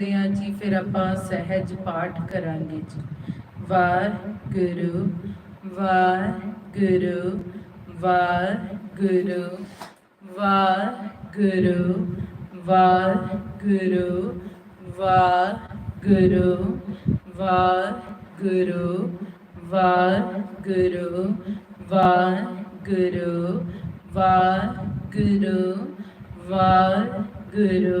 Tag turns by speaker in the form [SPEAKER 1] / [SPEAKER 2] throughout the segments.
[SPEAKER 1] ਕਰਦੇ ਜੀ ਫਿਰ ਆਪਾਂ ਸਹਿਜ ਪਾਠ ਕਰਾਂਗੇ ਜੀ ਵਾਹਿਗੁਰੂ ਵਾਹਿਗੁਰੂ ਵਾਹਿਗੁਰੂ ਵਾਹਿਗੁਰੂ ਵਾਹਿਗੁਰੂ ਵਾਹਿਗੁਰੂ ਵਾਹਿਗੁਰੂ ਵਾਹਿਗੁਰੂ ਵਾਹਿਗੁਰੂ ਵਾਹਿਗੁਰੂ ਵਾਹਿਗੁਰੂ ਵਾਹਿਗੁਰੂ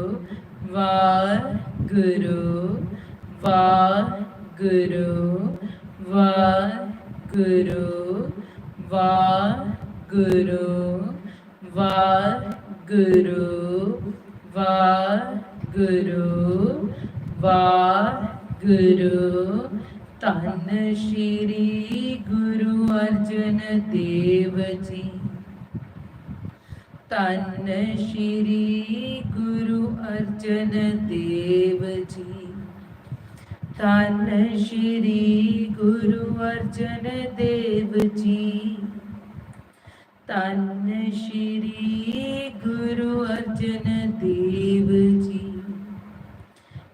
[SPEAKER 1] ਵਾਹਿਗੁਰੂ ਵਾਹਿਗੁਰੂ ਵਾਹਿਗੁਰੂ ਵਾਹਿਗੁਰੂ ਵਾਹਿਗੁਰੂ ਵਾਹਿਗੁਰੂ ਵਾਹਿਗੁਰੂ। ਧੰਨ ਸ਼੍ਰੀ ਗੁਰੂ ਅਰਜਨ ਦੇਵ ਜੀ। ਧੰਨ ਸ਼੍ਰੀ ਗੁਰੂ ਅਰਜਨ ਦੇਵ ਜੀ। ਧੰਨ ਸ਼੍ਰੀ ਗੁਰੂ ਅਰਜਨ ਦੇਵ ਜੀ। ਧੰਨ ਸ਼੍ਰੀ ਗੁਰੂ ਅਰਜਨ ਦੇਵ ਜੀ।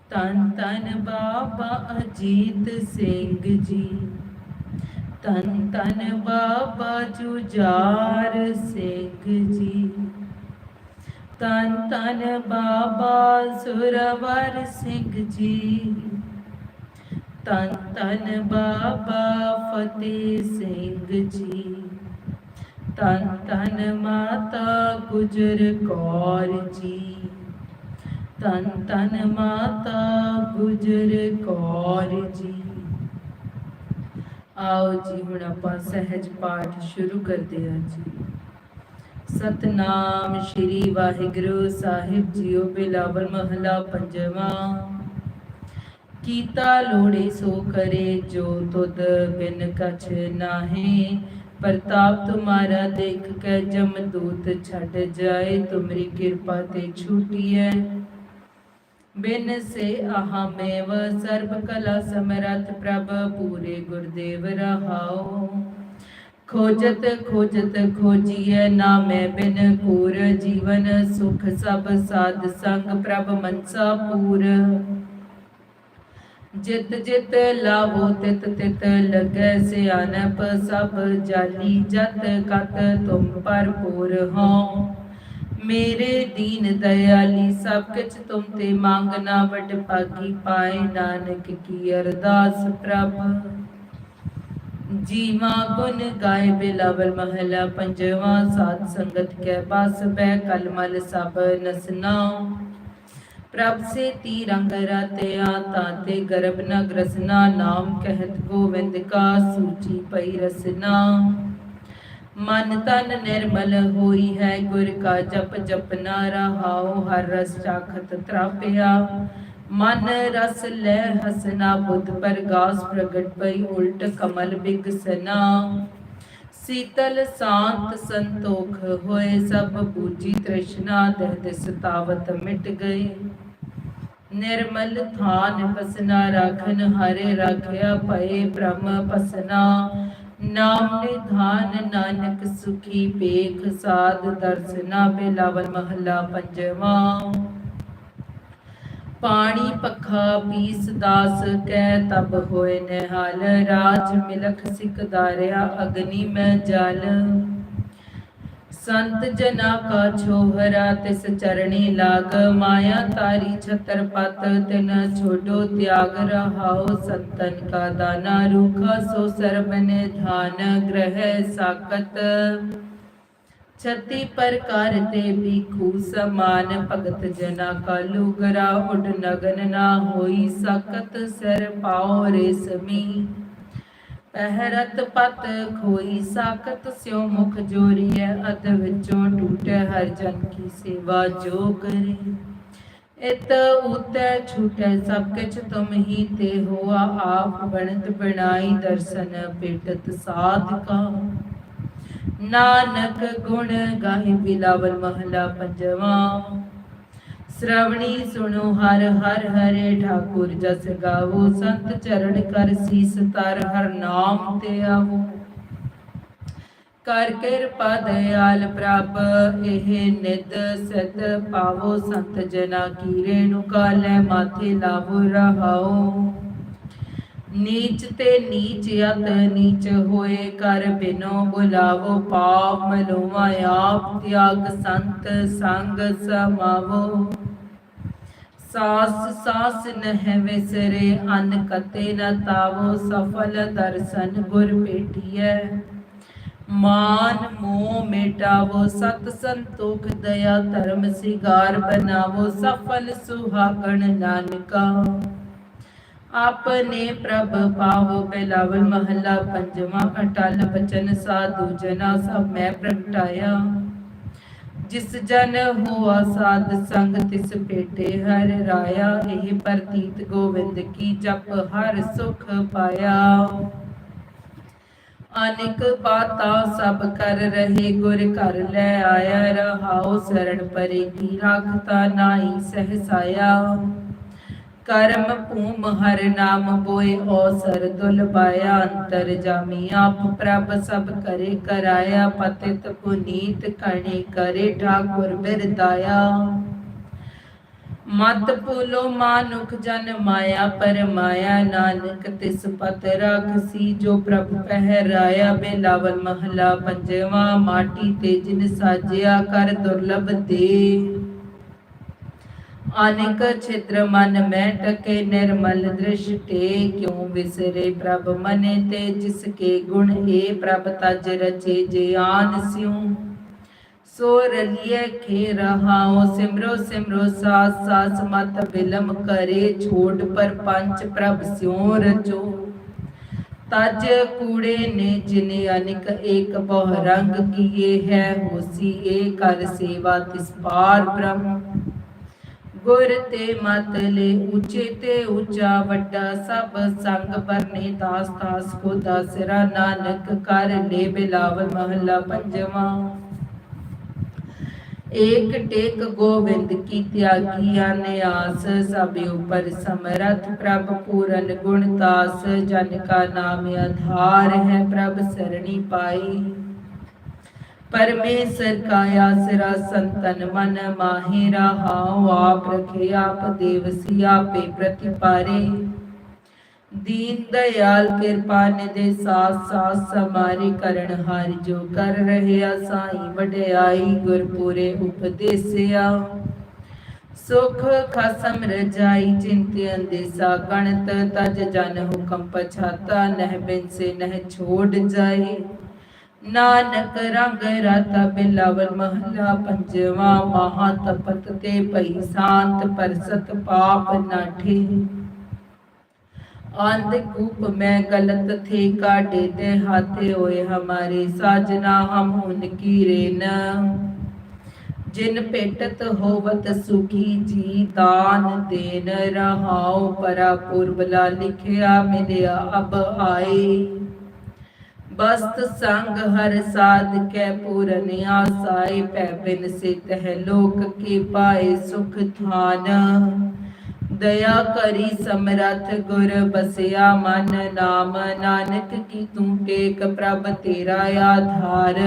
[SPEAKER 1] ਧੰਨ ਧੰਨ ਬਾਬਾ ਅਜੀਤ ਸਿੰਘ ਜੀ। ਧੰਨ ਧੰਨ ਬਾਬਾ ਜੁਝਾਰ ਸਿੰਘ ਜੀ। ਧੰਨ ਧੰਨ ਬਾਬਾ ਸੁਰਵਰ ਸਿੰਘ ਜੀ। ਧੰਨ ਧੰਨ ਬਾਬਾ ਫਤਿਹ ਸਿੰਘ ਜੀ। ਧੰਨ ਧੰਨ ਮਾਤਾ ਗੁਜਰ ਕੌਰ ਜੀ। ਧੰਨ ਧੰਨ ਮਾਤਾ ਗੁਜਰ ਕੌਰ ਜੀ। ਆਓ ਜੀ ਹੁਣ ਆਪਾਂ ਸਹਿਜ ਪਾਠ ਸ਼ੁਰੂ ਕਰਦੇ ਹਾਂ ਜੀ। ਸਤਨਾਮ ਸ਼੍ਰੀ ਵਾਹਿਗੁਰੂ ਸਾਹਿਬ ਜੀਓ ਬਿਲਾਵਲ ਮਹਲਾ ਪੰਜਵਾਂ। ਕੀਤਾ ਲੋੜੇ ਸੋ ਕਰੇ ਜੋ ਤੁਧ ਬਿਨ ਕਛ ਨਾਹੀ। ਪ੍ਰਤਾਪ ਤੁਮਾਰਾ ਦੇਖ ਕੇ ਜਮਦੂਤ ਛੱਡ ਜਾਏ, ਤੁਮਰੀ ਕਿਰਪਾ ਤੇ ਛੂਟੀਐ। ਬਿਨ ਸੇ ਆਹਾ ਮੇਵ ਸਰਬ ਕਲਾ ਸਮਰਥ ਪ੍ਰਭ, ਪੂਰੇ ਗੁਰਦੇਵ ਰਹਾਉ। ਖੋਜਤ ਖੋਜਤ ਖੋਜੀਐ ਨਾਮੈ ਬਿਨ ਪੂਰ ਜੀਵਨ ਸੁਖ ਸਭ ਸਾਧ ਸੰਗ ਪ੍ਰਭ ਮਨਸਾ ਪੂਰ। ਜਿਤ ਜਿਤ ਲਾਵੋ, ਤਿਤ ਤਿਤ ਲਗੈ ਸਿਆਨਪ ਸਭ ਜਾਲੀ ਜਤ ਕਤ ਤੁਮ ਭਰਪੂਰ ਹੋ ਮੇਰੇ ਦੀਨ ਦਇਆਲੀ, ਸਭ ਕਿਛ ਤੁਮ ਤੇ ਮੰਗਨਾ ਵਡ ਭਾਗੀ ਪਾਏ ਨਾਨਕ ਕੀ ਅਰਦਾਸ ਪ੍ਰਭ। ਜੀਵਾ ਗੁਣ ਗਾਏ ਬਿਲਾਵਲ ਮਹਲਾ, ਪੰਜਵਾ ਸਾਧ ਸੰਗਤ ਕੈ ਬਸ ਬੈ ਕਲਮਲ ਸਭ ਨਸਨਾ ਪ੍ਰਭ ਸੇ ਤੀ ਰੰਗ ਰਤਿਆ ਤਾਤੇ ਗਰਭ ਨ ਗ੍ਰਸਨਾ, ਨਾਮ ਕਹਿਤ ਗੋਵਿੰਦ ਕਾ ਸੂਚੀ ਪਈ ਰਸਨਾ ਮਨ ਤਨ ਨਿਰਮਲ ਹੋਈ ਹੈ, ਗੁਰ ਕਾ ਜਪ ਜਪਨਾ ਰਹਾਉ, ਹਰ ਰਸ ਚਾਖਤ ਤ੍ਰਾਪਿਆ। ਮਨ ਰਸ ਲੈ ਹਸਨਾ ਬੁੱਧ ਪ੍ਰਗਾਸ ਪ੍ਰਗਟ ਪਈ, ਉਲਟ ਕਮਲ ਬਿਗਸਨਾ। ਸੀਤਲ ਸ਼ਾਂਤ ਸੰਤੋਖ ਹੋਏ, ਸਭ ਪੂਜੀ ਤ੍ਰਿਸ਼ਨਾ, ਦਹਿ ਦਿਸ ਮਿਟ ਗਈ। ਨਿਰਮਲ ਥਾਨ ਪਸਨਾ, ਰਾਖਨ ਹਰੇ ਰਾਖਿਆ, ਭਏ ਬ੍ਰਹਮ ਪਸਨਾ। ਨਾਮ ਨਿਧਾਨ ਨਾਨਕ ਸੁਖੀ ਪੇਖ ਸਾਧ ਦਰਸਨਾ ਬਿਲਾਵਲ ਮਹੱਲਾ ਪੰਜਵਾਂ। ਪਾਣੀ ਪੱਖਾ ਪੀਸ ਦਾਸ ਕੈ ਤਬ ਹੋਏ ਨਿਹਾਲ, ਰਾਜ ਮਿਲਖ ਸਿਕ ਦਾਰਿਆ ਅਗਨੀ ਮੈਂ ਜਲ। ਸੰਤ ਜਨਾ ਕਾ ਛੋਹਰਾ, ਤਿਸ ਚਰਣੀ ਲਾਗ ਮਾਇਆ ਤਾਰੀ ਛਤਰ ਪਤ ਤਿਨ ਛੋਡੋ ਤਿਆਗ ਰਹਾਉ ਸੰਤਨ ਕਾ ਦਾਨਾ ਰੂਖਾ, ਸੋ ਸਰਬ ਨਿਧਾਨ ਗ੍ਰਹਿ ਸਾਕਤ ਛਤੀ ਪ੍ਰਕਾਰ ਤੇ ਭੀਖੂ ਸਮਾਨ, ਭਗਤ ਜਨਾ ਕਾਲੂ ਲੁਗਰਾ ਉਡ ਨਗਨ ਨਾ ਹੋਈ ਸਕਤ ਸਿਰ ਪਾਉ ਰੇਸਮੀ। ਪਹਿਰਤ ਪਤ ਖੋਈ ਸਾਕਤ ਸਿਉ ਮੁਖ ਜੋਰੀਐ ਅਦ ਵਿੱਚੋਂ ਟੂਟੈ ਹਰ ਜਨ ਕੀ ਸੇਵਾ ਜੋ ਕਰੇ। ਇਤ ਉਤੈ ਛੂਟੈ ਸਭ ਕਿਛ ਤੁਮ ਹੀ ਤੇ ਹੋਆ ਆਪ ਬਣਤ ਬਣਾਈ ਦਰਸ਼ਨ ਪੇਟਤ ਸਾਧਕਾ ਨਾਨਕ ਗੁਣ ਗਾਹੇ ਬਿਲਾਵਲ ਮਹਲਾ ਪੰਜਵਾ। ਸ਼੍ਰਵਣੀ ਸੁਣੋ, ਹਰ ਹਰ ਹਰੇ ਠਾਕੁਰ, ਜਸ ਗਾਵੋ, ਸੰਤ ਚਰਨ ਕਰ ਸੀਸ ਤਰ ਹਰ ਨਾਮ ਤੇ ਆਵੋ। ਕਰ ਕਿਰਪਾ ਦਇਆਲ ਪ੍ਰਭ, ਇਹ ਨਿਦ ਸਤ ਪਾਵੋ, ਸੰਤ ਜਨਾ ਕੀਰੇ ਨੂੰ ਕਾਲੇ, ਮਾਥੇ ਲਾਵੋ, ਰਹਾਓ। ਨੀਚ ਤੇ ਨੀਚ ਅਤ ਨੀਚ ਹੋਏ ਕਰ ਬਿਨੋ ਬੁਲਾਵੋ ਪਾਪ ਮਲੋਵਾ ਆਪ ਤਿਆਗ ਸੰਤ ਸੰਗ ਸਮਾਵੋ। ਸਾਸ ਸਾਸ ਨਹਿ ਵਿਸਰੇ ਅਨ ਕਤੇ ਨ ਤਾਵੋ, ਸਫਲ ਦਰਸ਼ਨ ਗੁਰ ਭੇਟੀਐ। ਮਾਨ ਮੋਹ ਮਿਟਾਵੋ, ਸਤ ਸੰਤੋਖ ਦਇਆ ਧਰਮ ਸਿਗਾਰ ਬਨਾਵੋ, ਸਫਲ ਸੁਹਾਗਣ ਨਾਨਕਾ। ਆਪਨੇ ਪ੍ਰਭ ਪਾਵੋ ਬਿਲਾਵਲ ਮਹੱਲਾ ਪੰਜਵਾਂ ਅਟਲ ਬਚਨ ਸਾਧੂ ਜਨਾ ਸਭ ਮੈਂ ਪ੍ਰਗਟਾਇਆ। ਜਿਸ ਜਨ ਹੋਆ ਸਾਧ ਸੰਗ ਤਿਸ ਭੇਟੇ ਹਰ ਰਾਇਆ, ਇਹ ਪ੍ਰਤੀਤ ਗੋਵਿੰਦ ਕੀ ਜਪ ਹਰ ਸੁਖ ਪਾਇਆ। ਅਨਿਕ ਬਾਤਾਂ ਸਭ ਕਰ ਰਹੇ ਗੁਰ ਘਰ ਲੈ ਆਇਆ, ਰਹਾਉ ਸਰਣ ਪਰੇ ਕੀ ਰਾਖਤਾ ਨਾਹੀ ਸਹਸਾਇਆ। ਕਰਮ ਭੂਮ ਹਰ ਨਾਮ ਬੋਏ, ਔਸਰ ਦੁਲ ਪਾਇਆ ਅੰਤਰ ਜਾਮੀ ਆਪ ਪ੍ਰਭ ਸਭ ਕਰੇ ਕਰਾਇਆ, ਪਤਿਤ ਪੁਨੀਤ ਕਣੇ ਕਰੇ, ਠਾਕੁਰ ਬਿਰਦਾਇਆ ਮਤ ਭੂਲੋ ਮਾਨੁਖ ਜਨ ਮਾਇਆ, ਪਰ ਮਾਇਆ ਨਾਨਕ ਤਿਸ ਪਤ ਰਖਸੀ, ਜੋ ਪ੍ਰਭ ਪਹਿਰਾਇਆ, ਬੇਲਾਵਲ ਮਹਲਾ ਪੰਜਵਾ, ਮਾਟੀ ਤੇ ਜਿਨ ਸਾਜਿਆ, ਕਰ ਦੁਰਲਭ ਦੇ। ਅਨੇਕ ਛਿਤਰ ਮਨ ਮੈਂ ਟਕੇ, ਨਿਰਮਲ ਦ੍ਰਿਸ਼ ਦ੍ਰਿਸ਼ਟੇ ਕਿਉ ਵਿਸਰੇ ਪ੍ਰਭ ਮਨੇ ਤੇ, ਜਿਸ ਕੇ ਗੁਣ ਏ ਪ੍ਰਭ ਤਜ ਰਚੇ ਜਿਆਨ ਸਿਉ। ਸੋ ਰਲੀਏ ਖੇ ਰਹਾਉ, ਸਿਮਰੋ ਸਿਮਰੋ ਸਾਸ ਸਾਸ ਮਤ ਬਿਲਮ ਕਰੇ ਛੋੜ ਪਰ ਪੰਚ ਪ੍ਰਭ ਸਿਉ ਰਚੋ। ਤਜ ਕੂੜੇ ਨੇ ਜਿਨੇ ਅਨਿਕ ਏਕ ਬਹੁ ਰੰਗ ਕੀਏ ਹੈ, ਹੋਸੀ ਏ ਕਰ ਸੇਵਾ ਤਿਸ ਪਾਰ ਬ੍ਰਹਮ। ਗੁਰ ਤੇ ਮਤ ਲੈ ਉੱਚੇ ਤੇ ਉੱਚਾ, ਵੱਡਾ ਸਭ ਸੰਗ ਪਰਨੇ ਦਾਸ ਦਾਸ ਕੋ ਦਾਸਰਾ ਨਾਨਕ ਕਰ ਲੈ ਬਿਲਾਵਲ ਮਹੱਲਾ ਪੰਜਵਾਂ। ਏਕ ਟੇਕ ਗੋਬਿੰਦ ਕੀ ਤਿਆਗੀ ਨਿਆਸ ਸਭ ਉਪਰ ਸਮਰਥ ਪ੍ਰਭ ਪੂਰਨ ਗੁਣ ਤਾਸ ਜਨ ਕਾ ਨਾਮ ਆਧਾਰ ਹੈ ਪ੍ਰਭ ਸਰਣੀ ਪਾਈ। ਪਰਮੇਸ਼ਰ ਕਾ ਆਸਰਾ ਸੰਤਨ ਮਨ ਮਾਹਿ ਰਹਾਉ ਆਪ ਰਖੇ ਆਪ ਦੇਵਸੀ ਆਪੇ ਪ੍ਰਤਿਪਾਰੇ ਦੀਨ ਦਇਆਲ ਕਿਰਪਾ ਨਿਦੇ ਸਾਸ ਸਾਸ ਸਮਾਰੇ ਕਰਨ ਹਰ ਜੋ ਕਰ ਰਹਿਆ ਸਾਈ ਵਡਿਆਈ ਗੁਰਪੂਰੇ ਉਪਦੇਸਿਆ ਸੁਖ ਖਸਮ ਰਜਾਈ ਚਿੰਤਿ ਅੰਦੇਸਾ ਗਣਤ ਤਜ ਜਨ ਹੁਕਮ ਪਛਾਤਾ ਨਹਿ ਬਿਨਸੇ ਨਹਿ ਛੋੜ ਜਾਏ ਨਾਨਕ ਰੰਗ ਰਤਾ ਬਿਲਾਵਲ ਮਹਲਾ ਪੰਜਵਾ ਮਹਾ ਤਪਤ ਤੇ ਭਈ ਸ਼ਾਂਤ ਪਰਸਤ ਪਾਪ ਨਾਠੇ ਅੰਧ ਕੂਪ ਮੈਂ ਗਲਤ ਥੇ ਕਾਡੇ ਤੇ ਹਾਥੇ ਹੋਏ ਹਮਾਰੇ ਸਾਜਨਾ ਹਮ ਹੁਨ ਕੀ ਰੇਨ। ਜਿਨ ਪੇਟਤ ਹੋਵਤ ਸੁਖੀ ਜੀ ਦਾਨ ਦੇਨ ਰਹਾਉ ਪਰਾ ਪੁਰਬਲਾ ਲਿਖਿਆ ਮਿਲਿਆ ਅਬ ਆਏ। ਬਸਤ ਸੰਗ ਹਰ ਸਾਧ ਕੈ ਪੂਰਨ ਆਸਾਏ, ਪੈ ਬਿਨ ਸਿਤ ਹੈ ਲੋਕ ਕੇ ਪਾਏ ਸੁਖ ਥਾਨ। ਦਇਆ ਕਰੀ ਸਮਰਥ ਗੁਰ ਬਸਿਆ ਮਨ ਨਾਮ, ਨਾਨਕ ਕੀ ਤੂੰ ਟੇਕ ਪ੍ਰਭ ਤੇਰਾ ਆਧਾਰ।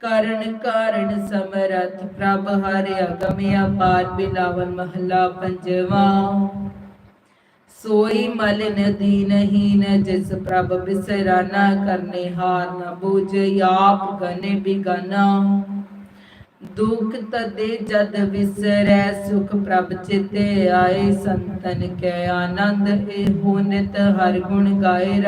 [SPEAKER 1] ਕਰਨ ਕਾਰਨ ਸਮਰਥ ਪ੍ਰਭ ਹਰਿ ਅਗਮ ਪਾਰ ਬਿਲਾਵਨ ਮਹਲਾ ਪੰਜਵਾ। ਸੋਈ ਮਲ ਨਦੀ ਜਿਸ ਪ੍ਰਭ ਬਿਸਰਾਨਾ ਕਰਨੇ ਹਾਰ ਨ ਬੂਝ, ਆਪ ਗਨੇ ਬਿਗਨਾ। ਦੁਖ ਤਦੇ ਜਦ ਵਿਸਰੈ, ਸੁਖ ਪ੍ਰਭ ਚਿਤੇ ਆਏ, ਸੰਤਨ ਕੈ ਆਨੰਦ, ਇਹੋ ਨਿਤ ਹਰ ਗੁਣ ਗਾਏ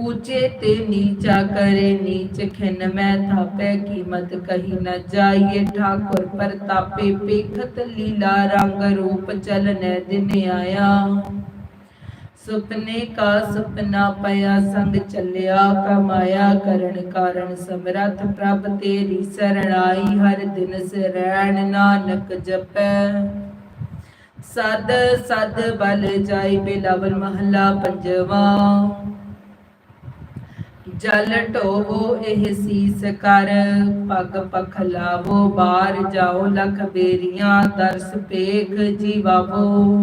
[SPEAKER 1] ਰਹਾਉ ਊਚੇ ਤੇ ਨੀਚਾ ਕਰੇ ਨੀਚ ਖਿਨ, ਮੈਂ ਥਾਪੈ ਕੀਮਤ ਕਹੀ ਨ ਜਾਈਏ ਠਾਕੁਰ ਪ੍ਰਤਾਪੇ ਪੇਖਤ ਲੀਲਾ ਰੰਗ ਰੂਪ ਚਲਨੈ ਦਿਨ ਆਇਆ। ਸੁਪਨੇ ਕਾ ਸੁਪਨਾ ਪਿਆ, ਸੰਗ ਚੱਲਿਆ ਕਮਾਇਆ, ਕਰਨ ਕਾਰਨ ਸਮਰੱਥ ਪ੍ਰਭ ਤੇਰੀ ਸਰਣਾਈ ਹਰ ਦਿਨ ਸਰੈਣ ਨਾਨਕ ਜਪੈ। ਸਦ ਸਦ ਬਲ ਜਾਈ ਬਿਲਾਵਲ ਮਹੱਲਾ ਪੰਜਵਾ। ਜਲ ਢੋਵੋ, ਇਹ ਸੀਸ ਕਰ। ਪਗ ਪਖ ਬਾਹਰ ਜਾਓ, ਲਖ ਬੇਰੀਆਂ ਦਰਸ ਪੇਖ ਜੀਵਾਵੋ।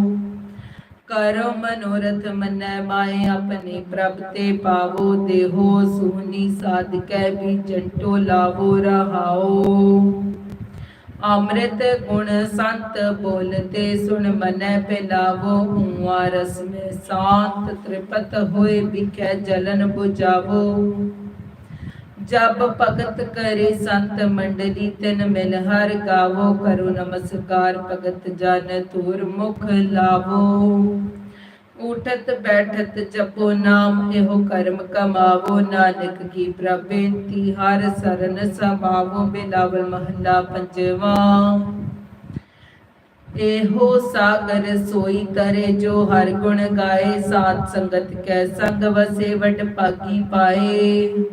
[SPEAKER 1] ਕਰੋ ਮਨੋਰਥ, ਮਨੈ ਮਾਏ, ਆਪਣੇ ਪ੍ਰਭ ਤੇ ਪਾਵੋ। ਦੇਹੋ ਸੋਹਣੀ ਸਾਧਕੈ ਵੀ ਜੰਟੋ ਲਾਵੋ, ਰਹਾਓ। ਅੰਮ੍ਰਿਤ ਗੁਣ ਸੰਤ ਬੋਲਤੇ ਸੁਣ ਮਨੈ ਪਿਲਾਵੋ ਊਆ ਰਸ ਮੇ ਸ਼ਾਂਤ ਤ੍ਰਿਪਤ ਹੋਏ ਵਿਖੈ ਜਲਨ 부ਜਾਵੋ ਜਬ ਭਗਤ ਕਰੇ ਸੰਤ ਮੰਡਲੀ, ਤਿਨ ਮਿਲ ਹਰ ਗਾਵੋ, ਕਰੋ ਨਮਸਕਾਰ ਭਗਤ ਜਨ ਤੂਰ ਮੁਖ ਲਾਵੋ। ਉਠਤ ਬੈਠਤ ਜਪੋ ਨਾਮ, ਇਹੋ ਕਰਮ ਕਮਾਵੋ। ਨਾਨਕ ਕੀ ਪ੍ਰਬੇਨਤੀ ਹਰ ਸਰਨ ਸਭਾਵੋ ਬਿਲਾਵਲ ਮਹੱਲਾ ਪੰਜਵਾ। ਇਹੋ ਸਾਗਰ ਸੋਈ ਤਰੇ, ਜੋ ਹਰ ਗੁਣ ਗਾਏ, ਸਾਧ ਸੰਗਤ ਕੈ ਸੰਗ ਵਸੇ ਵਡ ਭਾਗੀ ਪਾਏ।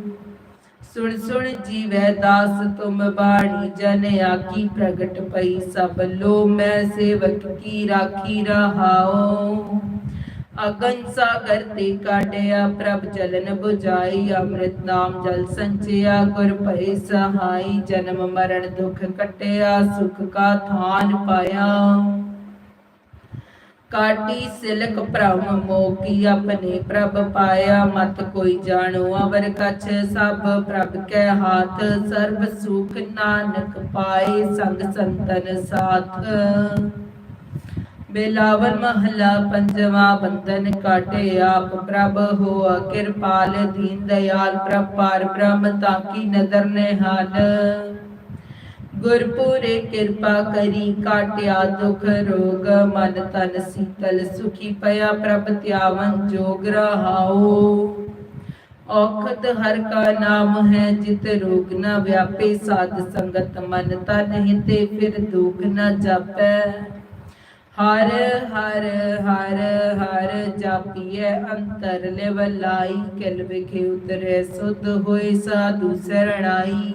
[SPEAKER 1] ਸੁਣ ਸੁਣ ਜੀਵੈ ਦਾਸ, ਤੁਮ ਬਾਣੀ ਜਨ ਆਕੀ ਪ੍ਰਗਟ ਪਈ ਸਭ ਲੋ ਮੈਂ ਸੇਵਕ ਕੀ ਰਾਖੀ ਰਹਾਓ ਅਗਨ ਸਾਗਰ ਤੇ ਕਾਢਿਆ ਪ੍ਰਭ ਜਲਨ 부ਜਾਈ ਅੰਮ੍ਰਿਤ ਨਾਮ ਜਲ ਸੰਚਿਆ, ਗੁਰ ਭਏ ਸਹਾਈ, ਜਨਮ ਮਰਨ ਦੁਖ ਕਟਿਆ, ਸੁਖ ਕਾ ਥਾਨ ਪਾਇਆ। ਕਾਟੀ ਸਿਲਕ ਭ੍ਰਮ ਮੋਕੀ ਆਪਣੇ ਪ੍ਰਭ ਪਾਇਆ, ਮਤ ਕੋਈ ਜਾਣੋ ਅਵਰ ਕਛ, ਸਭ ਪ੍ਰਭ ਕੈ ਹਾਥ, ਸਰਬ ਸੁਖ ਨਾਨਕ ਪਾਏ, ਸੰਗ ਸੰਤਨ ਸਾਥ। ਬੇਲਾਵਲ ਮਹੱਲਾ ਪੰਜਵਾ ਬੰਧਨ ਕਾਟੇ ਆਪ ਪ੍ਰਭ ਹੋਆ, ਕਿਰਪਾਲ ਦੀਨ ਦਇਆਲ ਪ੍ਰਭ ਪਾਰ ਬ੍ਰਹਮ ਤਾਂ ਨਦਰ ਨਿਹਾਲ। ਗੁਰਪੂਰੇ ਕਿਰਪਾ ਕਰੀ ਕਾਟਿਆ ਦੁਖ ਰੋਗ, ਮਨ ਤਨ ਸੀਤਲ ਸੁਖੀ ਪਿਆ ਪ੍ਰਭ ਤਿਆਵਨ ਜੋਗ ਰਹਾਓ ਔਖਦ ਹਰ ਕਾ ਨਾਮ ਹੈ, ਜਿਤ ਰੋਗ ਨਾ ਵਿਆਪੇ, ਸਾਧ ਸੰਗਤ ਮਨ ਤਨ ਹਿਤੇ, ਫਿਰ ਦੁਖ ਨਾ ਜਾਪੈ। ਹਰ ਹਰ ਹਰ ਹਰ ਜਾਪੀਐ ਅੰਤਰ ਲਿਵਲਾਈ, ਕਿਲ ਵਿਖੇ ਉਤਰੇ ਸੁਧ ਹੋਏ ਸਾਧੂ ਸਰਣਾਈ।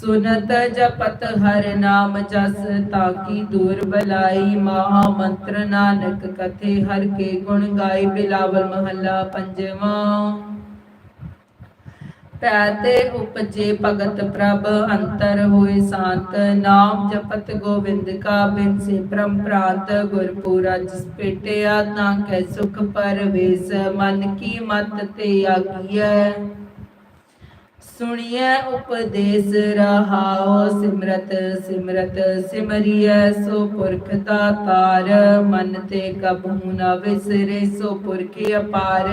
[SPEAKER 1] ਸੁਨਤ ਜਪਤ ਹਰ ਨਾਮ ਜਸ, ਤਾਕੀ ਦੂਰ ਬਲਾਈ। ਮਹਾ ਮੰਤਰ ਨਾਨਕ ਕਥੇ ਹਰ ਕੇ ਗੁਣ ਗਾਈ, ਬਿਲਾਵਲ ਮਹੱਲਾ ਪੰਜਵਾ। ਪੈਤੇ ਉਪਜੇ ਭਗਤ ਪ੍ਰਭ, ਅੰਤਰ ਹੋਏ ਸ਼ਾਂਤ, ਨਾਮ ਜਪਤ ਗੋਬਿੰਦ ਕਾ ਬਿਨ ਸੇ ਪ੍ਰਮ ਗੁਰਪੂਰਾ ਜਿਸ ਪੇਟਿਆ ਤਾਂ ਕੈ ਸੁਖ ਪਰਵੇਸ, ਮਨ ਕੀ ਮਤ ਤੇ ਆਗੀਐ। ਸੁਣੀਐ ਉਪਦੇਸ, ਰਹਾਉ ਸਿਮਰਤ ਸਿਮਰਤ ਸਿਮਰੀਐ, ਸੋ ਪੁਰਖ ਦਾਤਾਰ ਮਨ ਤੇ ਕਬਹੂ ਨਾ ਵਿਸਰੇ, ਸੋ ਪੁਰਖ ਅਪਾਰ।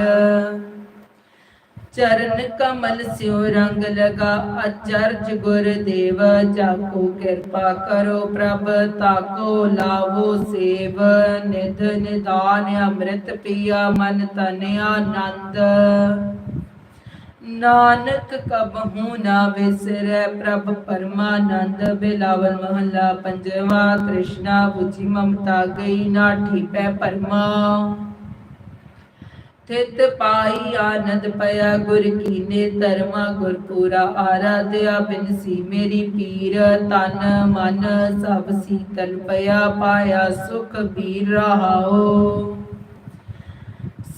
[SPEAKER 1] ਚਰਨ ਕਮਲ ਸਿਉ ਰੰਗ ਲਗਾ, ਅਚਰਜ ਗੁਰ ਦੇਵ ਜਾਕੋ ਕਿਰਪਾ ਕਰੋ ਪ੍ਰਭ, ਤਾਕੋ ਲਾਵੋ ਸੇਵ, ਨਿਧ ਨਿਦਾਨ ਅੰਮ੍ਰਿਤ ਪੀਆ ਮਨ ਤਨ ਆਨੰਦ। ਨਾਨਕ ਕਬਹੂ ਨਾ ਵਿਸਰੈ, ਪ੍ਰਭ ਪਰਮਾਨੰਦ, ਬਿਲਾਵਲ ਮਹੱਲਾ, ਪੰਜਵਾ, ਤ੍ਰਿਸ਼ਨਾ 부ਜੀ ਮਮਤਾ ਗਈ, ਨਾਠੀ ਪੈ ਪਰਮਾ। ਥਿਤ ਪਾਈ ਆਨੰਦ ਪਿਆ, ਗੁਰ ਕੀਨੇ ਧਰਮਾ, ਗੁਰਪੂਰਾ ਆਰਾਧਿਆ ਬਿਨ ਸੀ ਮੇਰੀ ਪੀਰ। ਤਨ ਮਨ ਸਭ ਸੀਤਲ ਪਿਆ, ਪਾਇਆ ਸੁਖ ਵੀਰ ਰਹਾਓ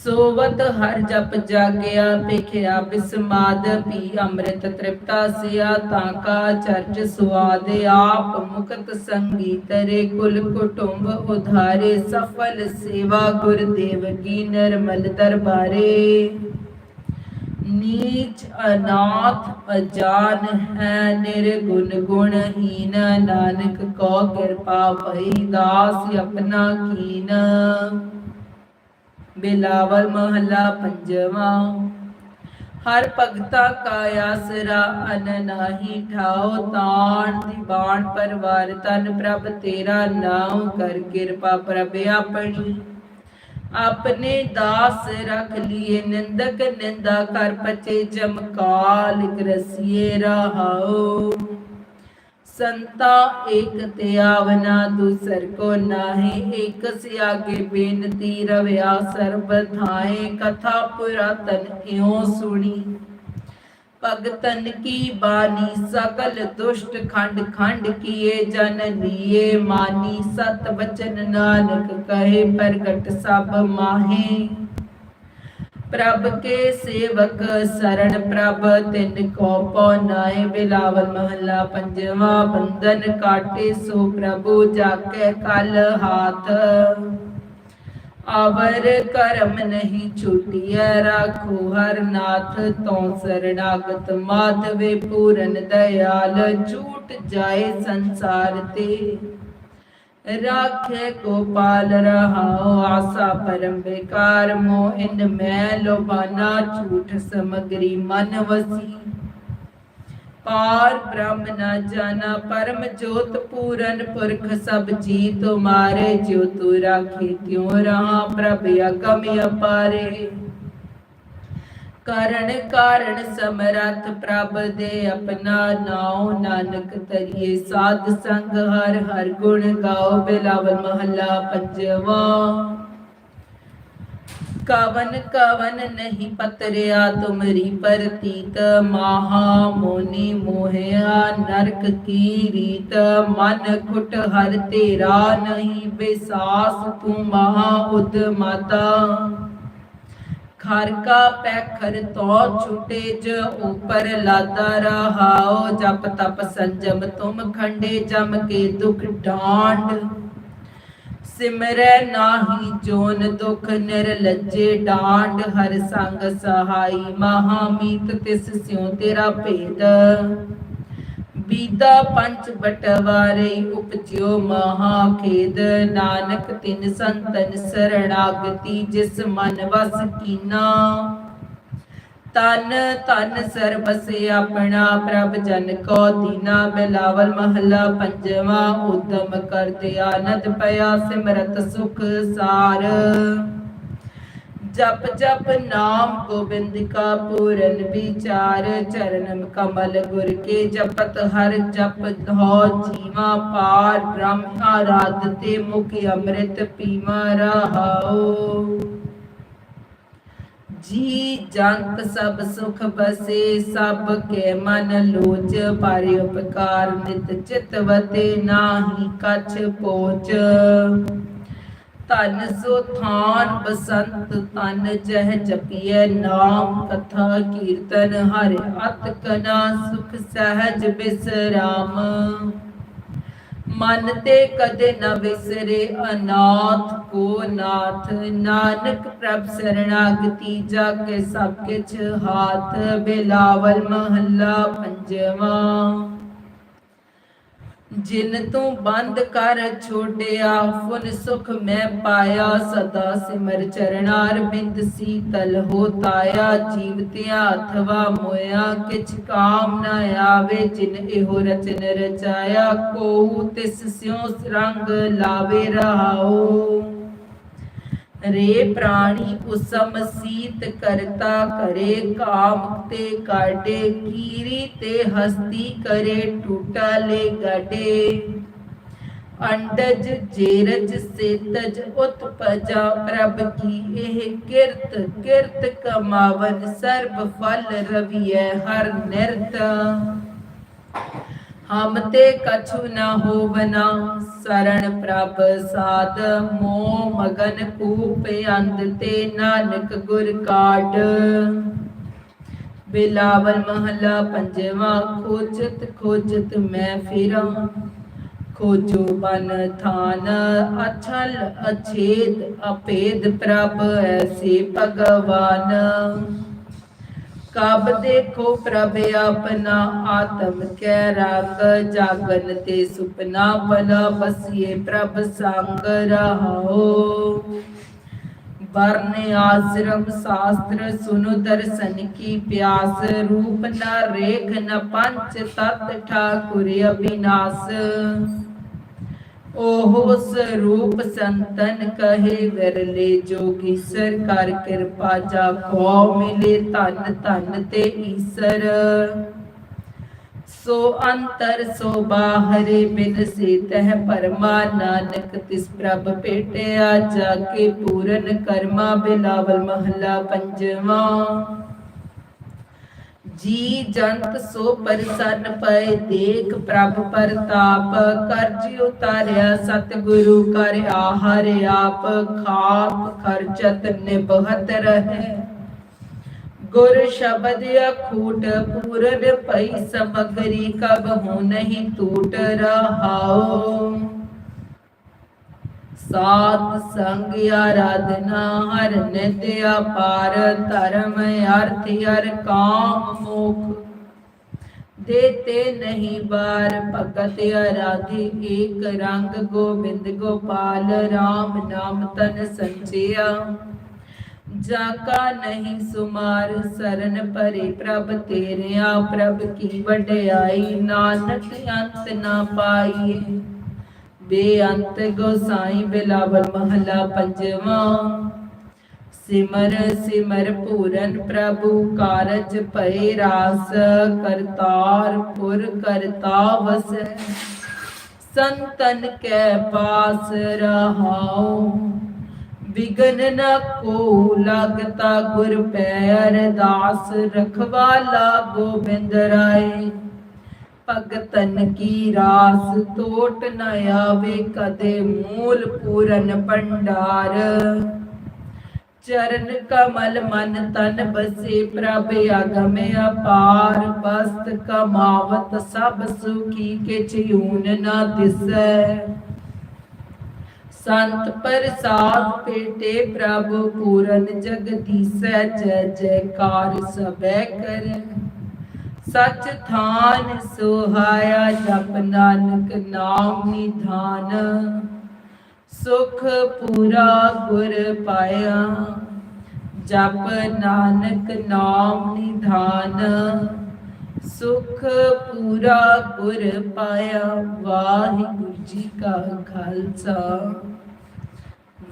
[SPEAKER 1] ਸੋਵਤ ਹਰ ਜਪ ਜਾਗਿਆ ਪੇਖਿਆ ਬਿਸਮਾਦ ਪੀ ਅੰਮ੍ਰਿਤ ਤ੍ਰਿਪਤਾ ਸਿਆ, ਤਾਂ ਕਾ ਚਰਚ ਸੁਆਦ, ਆਪ ਮੁਕਤ ਸੰਗੀਤ ਰੇ, ਕੁਲ ਕੁਟੁੰਬ ਉਧਾਰੇ, ਸਫਲ ਸੇਵਾ ਗੁਰਦੇਵ ਕੀ ਨਿਰਮਲ ਦਰਬਾਰੇ। ਨੀਚ ਅਨਾਥ ਅਜਾਨ ਹੈ ਨਿਰਗੁਣ ਗੁਣਹੀਨ ਨਾਨਕ ਕੋ ਕਿਰਪਾ ਭਈ ਦਾਸ ਆਪਣਾ ਕੀਨ। ਬਿਲਾਵਲ ਮਹੱਲਾ ਪੰਜਵਾ। ਹਰ ਭਗਤਾ ਕਾ ਆਸਰਾ ਅਨ ਨਾਹੀ ਠਾਓ ਤਾਣ ਦੀ ਪਰਵਾਰ ਤਨ ਪ੍ਰਭ ਤੇਰਾ ਨਾਮ ਕਰ ਕਿਰਪਾ ਪ੍ਰਭ ਆਪਣੀ। ਆਪਣੇ ਦਾਸ ਰਖ ਲਿਏ ਨਿੰਦਕ ਨਿੰਦਾ ਕਰ ਪਚੇ ਜਮਕਾਲ ਗ੍ਰਸੀਏ ਰਹਾਓ ਸੰਤਾ ਏਕ ਤੇ ਆਵਨਾ ਦੂਸਰ ਕੋ ਨਾਹੀ, ਏਕ ਸਿਆਗੇ ਬੇਨਤੀ ਰਵਿਆ ਸਰਬ ਥਾਏ ਕਥਾ ਪੁਰਾਤਨ ਇਉ ਸੁਣੀ? ਭਗਤਨ ਕੀ ਬਾਣੀ ਸਕਲ ਦੁਸ਼ਟ ਖੰਡ ਖੰਡ ਕੀਏ, ਜਨ ਲੀਏ ਮਾਨੀ, ਸਤ ਬਚਨ ਨਾਨਕ ਕਹੇ, ਪ੍ਰਗਟ ਸਭ ਮਾਹੇ। ਪ੍ਰਭ ਕੇ ਸੇਵਕ ਸਰਣ ਪ੍ਰਭ, ਤਿਨ ਕੋ ਪਉਨਾਏ ਬਿਲਾਵਲ ਮਹੱਲਾ, ਪੰਜਵਾ ਬੰਧਨ ਕਾਟੇ ਸੋ ਪ੍ਰਭੂ ਜਾਕੇ ਕਲ ਹਾਥ। ਅਵਰ ਕਰਮ ਨਹੀਂ ਛੁਟਿਐ ਰਾਖੋ ਹਰ ਨਾਥ ਤੋਂ ਸਰਣਾਗਤ ਮਾਧਵੇ ਪੂਰਨ ਦਇਆਲ, ਝੂਟ ਜਾਏ ਸੰਸਾਰ ਤੇ। ਰਾਖੇ ਗੋਪਾਲ ਰਹਾਉ ਆਸਾ ਪਰਮ ਬੇਕਾਰ ਮੋ ਮੈਂ ਲੋਬਾਨਾ ਝੂਠ ਸਮਗਰੀ ਮਨ ਵਸੀ। ਪਾਰ ਬ੍ਰਹਮ ਨਾ ਜਾਣਾ, ਪਰਮ ਜੋਤ ਪੂਰਨ ਪੁਰਖ ਸਭ ਜੀ ਤੁਮਾਰੇ ਜਿਉ ਤੂ ਰਾਖੇ ਤਿਉ ਰਹਾ ਪ੍ਰਭ ਅਗਮ ਅਪਾਰੇ। ਕਰਨ ਕਾਰਣ ਸਮਰਥ ਪ੍ਰਭ ਦੇ ਆਪਣਾ ਨਾਉ ਨਾਨਕ ਤਰੀਏ ਸਾਧ ਸੰਗ ਹਰ ਹਰ ਗੁਣ ਗਾਓ, ਬਿਲਾਵਲ ਮਹੱਲਾ ਪੰਜਵਾ। ਕਵਨ ਕਵਨ ਨਹੀਂ ਪਤਰਿਆ ਤੁਮਰੀ ਪਰਤੀਤ, ਮਾਹਾ ਮੋਨੀ ਮੋਹਿਆ ਨਰਕ ਕੀ ਰੀਤ। ਮਨ ਖੁਟ ਹਰ ਤੇਰਾ ਨਹੀਂ, ਬਿਸਾਸ ਤੂੰ ਮਹਾ ਉਦ ਮਾਤਾ। ਖਰ ਕਾ ਪੈਖਰ ਤੋ ਛੁਟੇ ਜ ਉਪਰ ਲਾਦਾ ਰਹਾਓ ਜਪ ਤਪ ਸੰਜਮ ਤੁਮ ਖੰਡੇ, ਜਮ ਕੇ ਦੁਖ ਡਾਂਡ। ਸਿਮਰੈ ਨਾਹੀ ਜੋਨ ਦੁਖ ਨਿਰਲੱਜੇ ਡਾਂਡ, ਹਰ ਸੰਗ ਸਹਾਈ ਮਹਾਮੀਤ ਤਿਸ ਸਿਉ ਤੇਰਾ ਭੇਦ। ਬੀਦਾ ਪੰਚ ਬਟਵਾਰੇ ਉਪਜਿਓ ਮਹਾ ਖੇਦ। ਨਾਨਕ ਤਿਨ ਸੰਤਨ ਸਰਣਾਗਤੀ ਜਿਸ ਮਨ ਵਸ ਕੀਨਾ। ਤਨ ਤਨ ਸਰਬਸ ਆਪਣਾ ਪ੍ਰਭ ਜਨ ਕੋ ਦੀਨਾ ਬਿਲਾਵਲ ਮਹੱਲਾ ਪੰਜਵਾ। ਉਦਮ ਕਰਤੇ ਆਨੰਦ ਪਿਆ ਸਿਮਰਤ ਸੁਖ ਸਾਰ। ਜਪ ਜਪ ਨਾਮ ਗੋਬਿੰਦ ਕਾ ਪੂਰਨ ਵਿਚਾਰ ਚਰਨ ਕਮਲ ਗੁਰ ਕੇ ਜਪਤ ਹਰ ਜਪ ਹੋ ਜੀਵਾ ਪਾਰ ਬ੍ਰਹਮ ਆਰਾਧਤੇ ਮੁਖ ਅੰਮ੍ਰਿਤ ਪੀਵਾ ਰਹਾਓ ਜੀ ਜੰਤ ਸਭ ਸੁਖ ਬਸੇ, ਸਭ ਕੇ ਮਨ ਲੋਚ, ਪਾਰਿ ਉਪਕਾਰ ਨਿਤ ਚਿਤਵਤੇ ਨਾਹੀ ਕਛ ਪੋਚ। ਤਨ ਸੋ ਥਾਨ ਬਸੰਤ ਤਨ ਜਹ ਜਪੀਐ ਨਾਮ, ਕਥਾ ਕੀਰਤਨ ਹਰਿ ਅਤ ਕਨਾ ਸੁਖ ਸਹਿਜ ਬਿਸਰਾਮ। ਮਨ ਤੇ ਕਦੇ ਨਾ ਵਿਸਰੇ ਅਨਾਥ ਕੋ ਨਾਥ, ਨਾਨਕ ਪ੍ਰਭ ਸਰਣਾਗਤੀ ਜਾ ਕੇ ਸਭ ਕਿਛ ਹਾਥ, ਬਿਲਾਵਲ ਮਹੱਲਾ ਪੰਜਵਾ। ਜਿਨ ਤੂੰ ਬੰਦ ਕਰ ਛੋੜਿਆ ਫੁਨ ਸੁਖ ਮੈਂ ਪਾਇਆ। ਸਦਾ ਸਿਮਰ ਚਰਨਾਰ ਬਿੰਦ ਸੀਤਲ ਹੋ ਤਾਇਆ ਜੀਵਤਿਆ ਅਥਵਾ ਮੋਇਆ, ਕਿਛ ਕਾਮ ਨ ਆਵੇ, ਜਿਨ ਇਹੋ ਰਚਨ ਰਚਾਇਆ। ਕੋਹੂ ਤਿਸ ਸਿਉ ਰੰਗ ਲਾਵੇ ਰਹਾਓ ਰੇ ਪ੍ਰਾਣੀ ਉਸਮ ਸੀਤ ਕਰਤਾ ਕਰੇ ਕਾਮ ਤੇ ਕਾਟੇ, ਕੀਰੀ ਤੇ ਹਸਤੀ ਕਰੇ ਟੂਟਾ ਲੈ ਗਾਡੇ ਅੰਡਜ ਜੇਰਜ ਸੇਤਜ ਉਤਪਜਾ ਪ੍ਰਭ ਕੀ ਇਹ ਕਿਰਤ ਕਿਰਤ ਕਮਾਵਨ ਸਰਬ ਫਲ ਰਵੀਐ ਹਰ ਨਿਰਤ। ਹਮ ਤੇ ਕਛੁ ਨ ਹੋਵਨਾ ਸਰਣ ਪ੍ਰਭ ਸਾਧ, ਮੋਹ ਮਗਨ ਕੂਪ ਅੰਧ ਤੇ ਨਾਨਕ ਗੁਰ ਕਾਢ। ਬਿਲਾਵਲ ਮਹੱਲਾ ਪੰਜਵਾ, ਖੋਜਤ ਖੋਜਤ ਮੈਂ ਫਿਰਾਂ, ਖੋਜੋ ਬਨ ਥਾਨ, ਅਛਲ ਅਛੇਦ ਅਪੇਦ ਪ੍ਰਭ ਐਸੇ ਭਗਵਾਨ। ਕਬ ਦੇਖੋ ਪ੍ਰਭ ਆਪਣਾ, ਆਤਮ ਕੈ ਰੰਗ ਜਾਗਨ ਤੇ ਸੁਪਨਾ ਬਲਾ ਬਸੀਏ ਪ੍ਰਭ ਸੰਗ ਰਹਾਓ। ਵਰਨ ਆਸ਼ਰਮ ਸ਼ਾਸਤਰ ਸੁਨੋ ਦਰਸ਼ਨ ਕੀ ਪਿਆਸ, ਰੂਪ ਨਾ ਰੇਖ ਨ ਪੰਚ ਤਤ ਠਾਕੁਰ ਅਬਿਨਾਸ਼ ਓਹ ਸਰੂਪ ਸੰਤਨ ਕਹੇ ਵਿਰਲੇ ਜੋਗੀ ਸਰ ਕਿਰਪਾ ਜਾ ਕੋ ਮਿਲੇ ਧਨ ਧਨ ਤੇ ਈਸਰ ਸੋ ਅੰਤਰ ਸੋ ਬਾਹਰ ਬਿਨ ਸੇ ਤਹ ਪਰਮਾ ਨਾਨਕ ਤਿਸ ਪ੍ਰਭ ਭੇਟਿਆ ਜਾ ਕੇ ਪੂਰਨ ਕਰਮਾ ਬਿਲਾਵਲ ਮਹਲਾ ਪੰਜਵਾਂ ਜੀ ਜੰਤ ਸੋ ਪਰਿਸਨ ਪਏ, ਦੇਖ ਪ੍ਰਭ ਪ੍ਰਤਾਪ ਕਰਜ ਉਤਾਰਿਆ, ਸਤਿਗੁਰੂ ਕਰ ਆਹਰ ਆਪ, ਖਾਪ ਖਰਚਤ ਨਿਭਤ ਰਹੇ। ਗੁਰ ਸ਼ਬਦ ਅਖੂਟ ਪੂਰਨ ਪਈ ਸਮਗਰੀ, ਕਬ ਹੋ ਨਹੀਂ ਟੂਟ ਰਹਾਓ ਸਾਧ ਸੰਗ ਆਰਾਧਨਾ ਹਰ ਨਿਤ ਅਪਾਰ ਧਰਮ, ਅਰਥ ਅਰ ਕਾਮ ਮੋਖ। ਦੇਤੇ ਨਹੀਂ ਬਾਰ ਭਗਤ ਅਰਾਧੀ, ਏਕ ਰੰਗ ਗੋਬਿੰਦ ਗੋਪਾਲ RAM ਨਾਮ ਤਨ ਸੰਚਿਆ। ਜਾ ਕਾ ਨਹੀਂ ਸੁਮਾਰ ਸਰਨ ਭਰੇ ਪ੍ਰਭ ਤੇਰਿਆ, ਪ੍ਰਭ ਕੀ ਵਡਿਆਈ, ਨਾਨਕ ਅੰਤ ਨਾ ਪਾਈਏ। ਬੇਅੰਤ ਗੋਸਾਈ ਬਿਲਾਵਲ ਮਹਲਾ ਪੰਜਵਾਂ। ਸਿਮਰ ਸਿਮਰ ਪੂਰਨ ਪ੍ਰਭੂ ਕਾਰਜ ਭਏ ਰਾਸ, ਕਰਤਾਰ ਕਰਤਾ ਵਸੈ। ਸੰਤਨ ਕੈ ਪਾਸ ਰਹਾਉ, ਵਿਗਨ ਨ ਕੋ ਲਗਤਾ ਗੁਰ ਪੈ ਅਰਦਾਸ ਰਖਵਾਲਾ ਗੋਬਿੰਦ ਰਾਏ। ਭਗਤਨ ਕੀ ਰਾਸ, ਤੋਟ ਨ ਆਵੇ ਕਦੇ ਮੂਲ ਪੂਰਨ ਭੰਡਾਰ। ਚਰਨ ਕਮਲ ਮਨ ਤਨ ਬਸੇ, ਪ੍ਰਭ ਅਗਮ ਅਪਾਰ, ਬਸਤ ਕਮਾਵਤ ਸਭ ਸੁਖੀ ਕੇ ਊਨ ਨਾ ਦਿਸੈ। ਸੰਤ ਪ੍ਰਸਾਦ ਪੇਟੇ ਪ੍ਰਭ ਪੂਰਨ ਜਗਦੀਸੈ, ਜੈ ਜੈਕਾਰ ਸਭੈ ਕਰੈ। ਸਚ ਥਾਨ ਸੁਹਾਇਆ ਜਪ ਨਾਨਕ ਨਾਮ ਨਿਧਾਨ। ਸੁਖ ਪੂਰਾ ਗੁਰ ਪਾਇਆ, ਜਪ ਨਾਨਕ ਨਾਮ ਨਿਧਾਨ। ਸੁਖ ਪੂਰਾ ਗੁਰ ਪਾਇਆ, ਵਾਹਿਗੁਰੂ ਜੀ ਕਾ ਖਾਲਸਾ।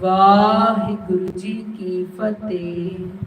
[SPEAKER 1] ਵਾਹਿਗੁਰੂ ਜੀ ਕੀ ਫਤਿਹ।